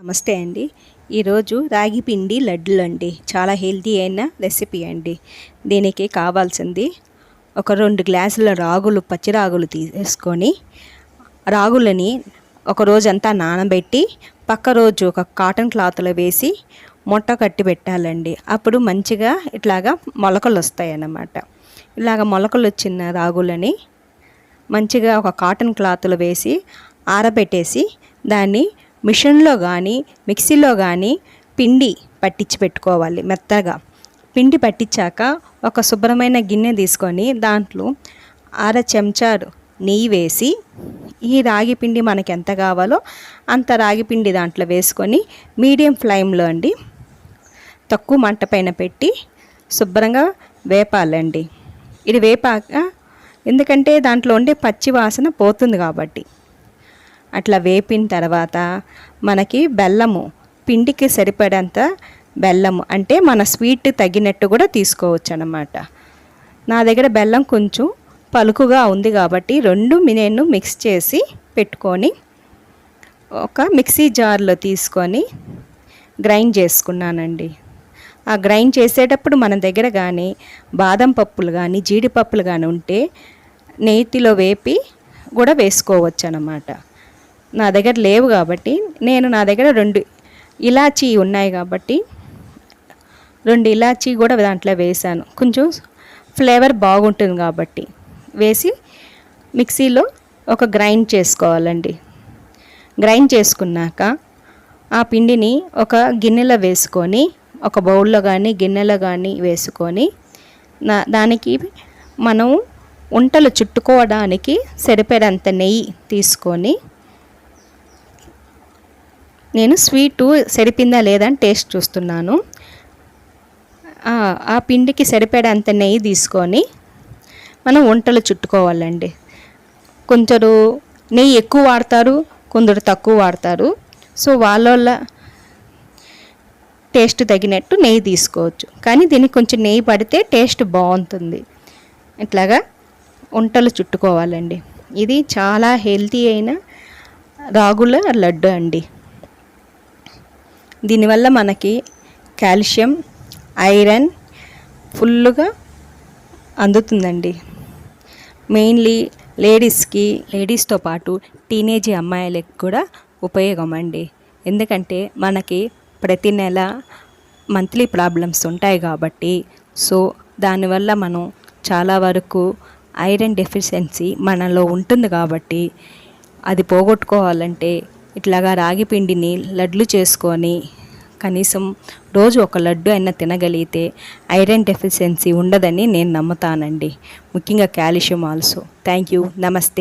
నమస్తే అండి. ఈరోజు రాగి పిండి లడ్డులు అండి. చాలా హెల్తీ అయిన రెసిపీ అండి. దీనికి కావాల్సింది ఒక రెండు గ్లాసుల రాగులు పచ్చి రాగులు తీసుకొని రాగులని ఒక రోజంతా నానబెట్టి పక్క రోజు ఒక కాటన్ క్లాత్లో వేసి మొట్ట కట్టి పెట్టాలండి. అప్పుడు మంచిగా ఇట్లాగా మొలకలు వస్తాయి అన్నమాట ఇలాగ మొలకలు వచ్చిన రాగులని మంచిగా ఒక కాటన్ క్లాత్లో వేసి ఆరబెట్టేసి దాన్ని మిషన్లో కానీ మిక్సీలో కానీ పిండి పట్టించి పెట్టుకోవాలి మెత్తగా. పిండి పట్టించాక ఒక శుభ్రమైన గిన్నె తీసుకొని దాంట్లో అర చెంచాడు నెయ్యి వేసి ఈ రాగి పిండి మనకి ఎంత కావాలో అంత రాగి పిండి దాంట్లో వేసుకొని మీడియం ఫ్లేమ్లో అండి తక్కువ మంట పైన పెట్టి శుభ్రంగా వేపాలండి. ఇది వేపాక ఎందుకంటే దాంట్లో ఉండే పచ్చి వాసన పోతుంది కాబట్టి. అట్లా వేపిన తర్వాత మనకి బెల్లము పిండికి సరిపడంత బెల్లము అంటే మన స్వీట్ తగినట్టు కూడా తీసుకోవచ్చు అనమాట నా దగ్గర బెల్లం కొంచెం పలుకుగా ఉంది కాబట్టి రెండు నేను మిక్స్ చేసి పెట్టుకొని ఒక మిక్సీ జార్లో తీసుకొని గ్రైండ్ చేసుకున్నానండి. ఆ గ్రైండ్ చేసేటప్పుడు మన దగ్గర కానీ బాదం పప్పులు కానీ జీడిపప్పులు కానీ ఉంటే నేతిలో వేపి కూడా వేసుకోవచ్చు అన్నమాట నా దగ్గర లేవు కాబట్టి నేను నా దగ్గర రెండు ఇలాచీ ఉన్నాయి కాబట్టి రెండు ఇలాచీ కూడా దాంట్లో వేసాను కొంచెం ఫ్లేవర్ బాగుంటుంది కాబట్టి వేసి మిక్సీలో ఒక గ్రైండ్ చేసుకోవాలండి. గ్రైండ్ చేసుకున్నాక ఆ పిండిని ఒక గిన్నెలో వేసుకొని ఒక బౌల్లో కానీ గిన్నెలో కానీ వేసుకొని నా దానికి మనం వంటలు చుట్టుకోవడానికి సరిపడంత నెయ్యి తీసుకొని నేను స్వీటు సరిపిందా లేదా అని టేస్ట్ చూస్తున్నాను. ఆ పిండికి సరిపడంత నెయ్యి తీసుకొని మనం వంటలు చుట్టుకోవాలండి. కొందరు నెయ్యి ఎక్కువ వాడతారు కొందరు తక్కువ వాడతారు. సో వాళ్ళ టేస్ట్ తగినట్టు నెయ్యి తీసుకోవచ్చు. కానీ దీనికి కొంచెం నెయ్యి పడితే టేస్ట్ బాగుంటుంది. ఇట్లాగా వంటలు చుట్టుకోవాలండి. ఇది చాలా హెల్తీ అయిన రాగుల లడ్డు అండి. దీనివల్ల మనకి కాల్షియం ఐరన్ ఫుల్గా అందుతుందండి. మెయిన్లీ లేడీస్కి లేడీస్తో పాటు టీనేజీ అమ్మాయిలకు కూడా ఉపయోగం అండి ఎందుకంటే మనకి ప్రతి నెల మంత్లీ ప్రాబ్లమ్స్ ఉంటాయి కాబట్టి సో దానివల్ల మనం చాలా వరకు ఐరన్ డెఫిషియన్సీ మనలో ఉంటుంది కాబట్టి అది పోగొట్టుకోవాలంటే ఇట్లాగా రాగి పిండిని లడ్లు చేసుకొని కనీసం రోజు ఒక లడ్డు అయినా తినగలిగితే ఐరన్ డెఫిషియన్సీ ఉండదని నేను నమ్ముతానండి. ముఖ్యంగా కాల్షియం ఆల్సో. థ్యాంక్ యూ నమస్తే.